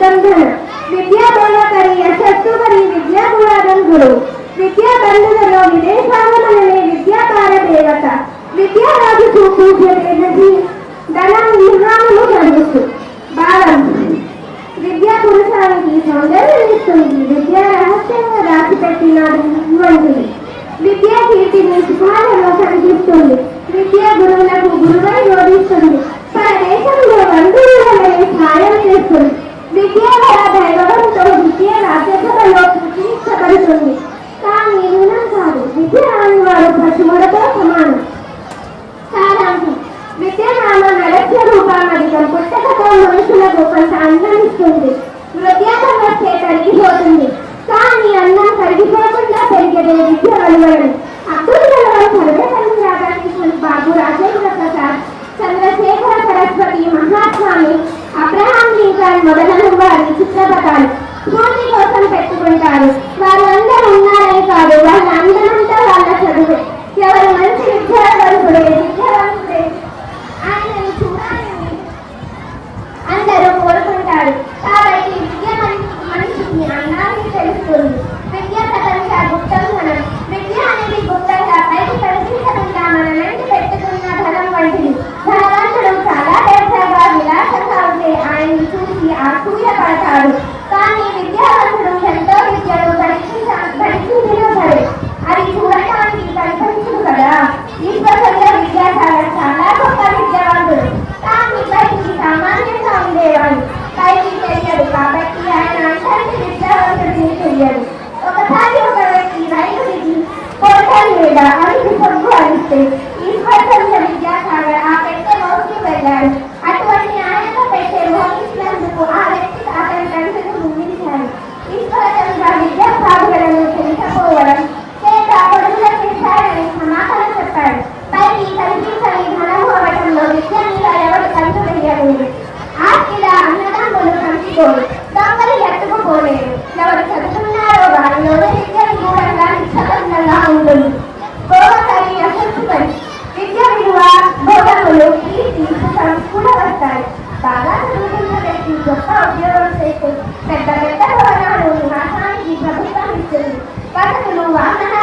చిత్తం ధన విద్యా బోధకరి యశస్సుకరి విద్యా గుణాదం గురు విద్యా బంధులలో విదేశాలమనే విద్యాపార దేవత. విద్యారాజు పూజ్య తేజసి ధనం విహానము చదువుతూ బాలం. విద్యా పురుషానికి సౌందర్యం ఇస్తుంది. విద్యా రహస్యంగా దాచిపెట్టినాడు వంటిది విద్యా కీర్తిని సుమారులో కనిపిస్తుంది విద్యా గురువులకు గురువు వల్ల దైవవంతో విద్య రాజ్యసభలో ప్రతిష్టపడుతుంది కానీ రుణం కాదు విద్య రాని వారు పశువులతో సమానం. సారాంశం. విద్యానామ నరస్య రూపామధికం పుస్తకతో మనుషులకు కొంత అన్నం ఇస్తుంది. వృద్ధాపం వస్తే కరిగిపోతుంది కానీ అన్నం కరిగిపోకుండా పెరిగేదే విద్య వలవడం అబ్దుల్ కలాం సర్వేపల్లి రాధాకృష్ణన్ బాబు రాజేంద్ర ప్రసాద్ చంద్రశేఖర సరస్వతి మహాస్వామి అబ్రహాం లింకన్ మొదలు పెట్టుకుంటారు. వారు అందరూ Florida and the February state is Hassan Vidyashagar a petty mostly veteran. అటువంటి ఆయన పెట్టే మోహించినందుకు ఆ వ్యక్తికి అతని కంటికి ముగించాను ఇష్టంగా విద్యాసాగరను తెలియకపోవడం చేత కొడుకుల చేశారని సమాధానం చెప్పాడు పైకి కనిపించని ధనము అవటంలో విద్య మీద ఎవరు కంటు వేయలేదు ఆస్తిల అన్నదమ్ములు కంచుకోరు దొంగలు ఎత్తుకుపోలేదు ఎవరు చదువుతున్నారో వారిలోనే ఉద్యోగం చేస్తూ పెద్ద పెద్ద భవనాలు నివాసానికి ప్రభుత్వం ఇస్తుంది వసతులు వాహనాలు